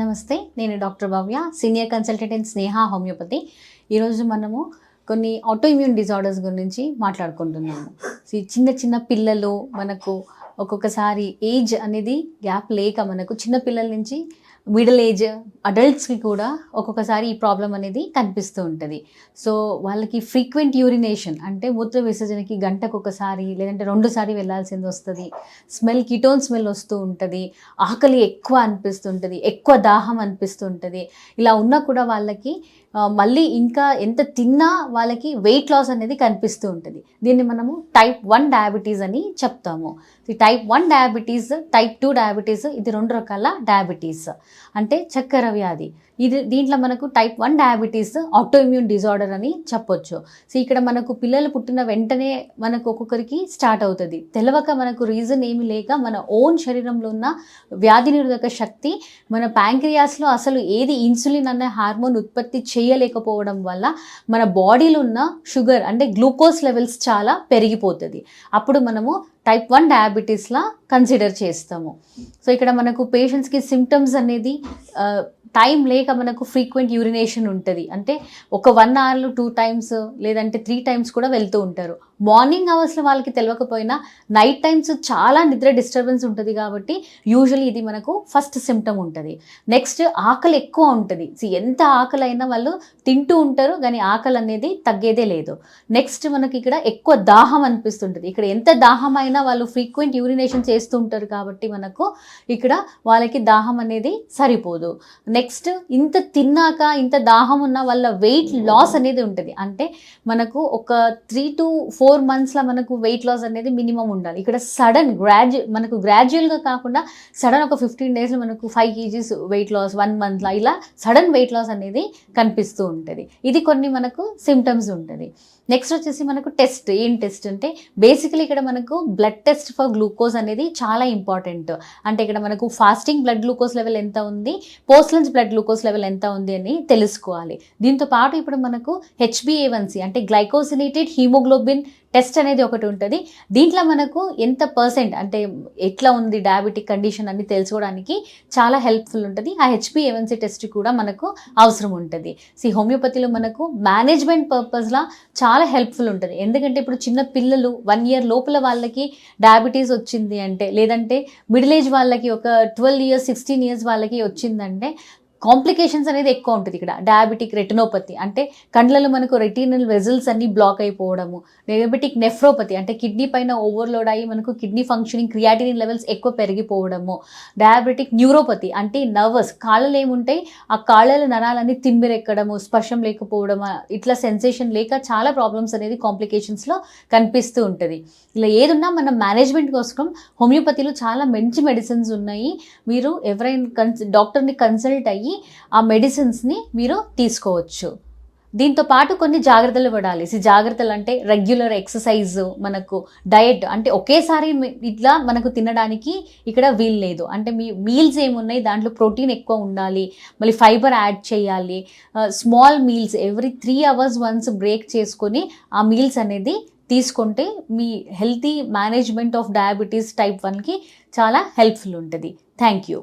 నమస్తే నేను doctor Bhavya senior consultant in Sneha homeopathy. ఈరోజు మనము కొన్ని ఆటో ఇమ్యూన్ డిజార్డర్స్ గురించి మాట్లాడుకుంటున్నాము. చిన్న చిన్న పిల్లలు మనకు ఒక్కొక్కసారి ఏజ్ అనేది గ్యాప్ లేక మనకు చిన్నపిల్లల నుంచి మిడిల్ ఏజ్ అడల్ట్స్కి కూడా ఒక్కొక్కసారి ఈ ప్రాబ్లం అనేది కనిపిస్తూ ఉంటుంది. సో వాళ్ళకి ఫ్రీక్వెంట్ యూరినేషన్ అంటే మూత్ర విసర్జనకి గంటకు ఒకసారి లేదంటే రెండుసారి వెళ్ళాల్సింది వస్తుంది. స్మెల్ కిటోన్ స్మెల్ వస్తూ ఉంటుంది. ఆకలి ఎక్కువ అనిపిస్తుంటుంది ఎక్కువ దాహం అనిపిస్తుంటుంది ఇలా ఉన్నా కూడా వాళ్ళకి మళ్ళీ ఇంకా ఎంత తిన్నా వాళ్ళకి వెయిట్ లాస్ అనేది కనిపిస్తూ ఉంటుంది. దీన్ని మనము టైప్ వన్ డయాబెటీస్ అని చెప్తాము. ఈ type one diabetes type two diabetes ఇది రెండు రకాల డయాబెటీస్ అంటే చక్కెర వ్యాధి. ఇది దీంట్లో మనకు type one diabetes autoimmune disorder అని చెప్పొచ్చు. సో ఇక్కడ మనకు పిల్లలు పుట్టిన వెంటనే మనకు ఒక్కొక్కరికి స్టార్ట్ అవుతుంది. తెలవక మనకు రీజన్ ఏమి లేక మన ఓన్ శరీరంలో ఉన్న వ్యాధి నిరోధక శక్తి మన ప్యాంక్రియాస్లో అసలు ఏది ఇన్సులిన్ అనే హార్మోన్ ఉత్పత్తి చేయలేకపోవడం వల్ల మన బాడీలో ఉన్న షుగర్ అంటే గ్లూకోజ్ లెవెల్స్ చాలా పెరిగిపోతుంది. అప్పుడు మనము టైప్ వన్ డయాబెటీస్లా కన్సిడర్ చేస్తాము. సో ఇక్కడ మనకు పేషెంట్స్కి సిమ్టమ్స్ అనేది uh, టైం లేక మనకు ఫ్రీక్వెంట్ యూరినేషన్ ఉంటుంది. అంటే ఒక వన్ అవర్లో టూ టైమ్స్ లేదంటే త్రీ టైమ్స్ కూడా వెళ్తూ ఉంటారు. మార్నింగ్ అవర్స్లో వాళ్ళకి తెలియకపోయినా నైట్ టైమ్స్ చాలా నిద్ర డిస్టర్బెన్స్ ఉంటుంది కాబట్టి యూజువల్లీ ఇది మనకు ఫస్ట్ సిమ్టమ్ ఉంటుంది. నెక్స్ట్ ఆకలి ఎక్కువ ఉంటుంది. See, ఎంత ఆకలి అయినా వాళ్ళు తింటూ ఉంటారు కానీ ఆకలి అనేది తగ్గేదే లేదు. నెక్స్ట్ మనకి ఇక్కడ ఎక్కువ దాహం అనిపిస్తుంటుంది. ఇక్కడ ఎంత దాహం అయినా వాళ్ళు ఫ్రీక్వెంట్ యూరినేషన్ చేస్తూ ఉంటారు కాబట్టి మనకు ఇక్కడ వాళ్ళకి దాహం అనేది సరిపోదు. నెక్స్ట్ ఇంత తిన్నాక ఇంత దాహం ఉన్న వాళ్ళ వెయిట్ లాస్ అనేది ఉంటుంది. అంటే మనకు ఒక త్రీ టు ఫోర్ ఫోర్ మంత్స్లో మనకు వెయిట్ లాస్ అనేది మినిమం ఉండాలి. ఇక్కడ సడన్ గ్రాడ్యు మనకు గ్రాడ్యువల్గా కాకుండా సడన్ ఒక ఫిఫ్టీన్ డేస్లో మనకు five kgs weight loss one మంత్లో ఇలా సడన్ వెయిట్ లాస్ అనేది కనిపిస్తూ ఉంటుంది. ఇది కొన్ని మనకు సిమ్టమ్స్ ఉంటుంది. నెక్స్ట్ వచ్చేసి మనకు టెస్ట్. ఏం టెస్ట్ అంటే బేసికలీ ఇక్కడ మనకు బ్లడ్ టెస్ట్ ఫర్ గ్లూకోజ్ అనేది చాలా ఇంపార్టెంట్. అంటే ఇక్కడ మనకు ఫాస్టింగ్ బ్లడ్ గ్లూకోజ్ లెవెల్ ఎంత ఉంది పోస్ట్లెన్స్ బ్లడ్ గ్లూకోజ్ లెవెల్ ఎంత ఉంది అని తెలుసుకోవాలి. దీంతో పాటు ఇప్పుడు మనకు హెచ్బిఏవన్సి అంటే గ్లైకోసినేటెడ్ హీమోగ్లోబిన్ టెస్ట్ అనేది ఒకటి ఉంటుంది. దీంట్లో మనకు ఎంత పర్సెంట్ అంటే ఎట్లా ఉంది డయాబెటిక్ కండిషన్ అని తెలుసుకోవడానికి చాలా హెల్ప్ఫుల్ ఉంటుంది. ఆ హెచ్బిఏవన్సీ టెస్ట్ కూడా మనకు అవసరం ఉంటుంది. సి హోమియోపతిలో మనకు మేనేజ్మెంట్ పర్పస్లా చాలా హెల్ప్ఫుల్ ఉంటుంది. ఎందుకంటే ఇప్పుడు చిన్న పిల్లలు వన్ ఇయర్ లోపల వాళ్ళకి డయాబెటీస్ వచ్చింది అంటే లేదంటే మిడిల్ ఏజ్ వాళ్ళకి ఒక ట్వెల్వ్ ఇయర్స్ సిక్స్టీన్ ఇయర్స్ వాళ్ళకి వచ్చిందంటే కాంప్లికేషన్స్ అనేది ఎక్కువ ఉంటుంది ఇక్కడ. డయాబెటిక్ రెటినోపతి అంటే కండ్లలో మనకు రెటినల్ వెజల్స్ అన్ని బ్లాక్ అయిపోవడము. డయాబెటిక్ నెఫ్రోపతి అంటే కిడ్నీ పైన ఓవర్లోడ్ అయ్యి మనకు కిడ్నీ ఫంక్షనింగ్ క్రియాటినిన్ లెవెల్స్ ఎక్కువ పెరిగిపోవడము. డయాబెటిక్ న్యూరోపతి అంటే నర్వస్ కాళ్ళలు ఏముంటాయి? ఆ కాళ్ళల నరాలన్నీ తిమ్మిరెక్కడము స్పర్శం లేకపోవడం ఇట్లా సెన్సేషన్ లేక చాలా ప్రాబ్లమ్స్ అనేది కాంప్లికేషన్స్లో కనిపిస్తూ ఉంటుంది. ఇలా ఏదున్నా మన మేనేజ్మెంట్ కోసం హోమియోపతిలో చాలా మంచి మెడిసిన్స్ ఉన్నాయి. మీరు ఎవరైనా కన్స్ డాక్టర్ని కన్సల్ట్ అయ్యి ఆ మెడిసిన్స్ని మీరు తీసుకోవచ్చు. దీంతో పాటు కొన్ని జాగ్రత్తలు పడాలి. ఈ జాగ్రత్తలు అంటే రెగ్యులర్ ఎక్సర్సైజ్ మనకు డయట్ అంటే ఒకేసారి ఇట్లా మనకు తినడానికి ఇక్కడ వీలు లేదు. అంటే మీ మీల్స్ ఏమున్నాయి దాంట్లో ప్రోటీన్ ఎక్కువ ఉండాలి. మళ్ళీ ఫైబర్ యాడ్ చేయాలి. Small meals every three hours once break చేసుకొని ఆ మీల్స్ అనేది తీసుకుంటే మీ healthy management of diabetes type వన్కి చాలా హెల్ప్ఫుల్ ఉంటుంది. Thank you.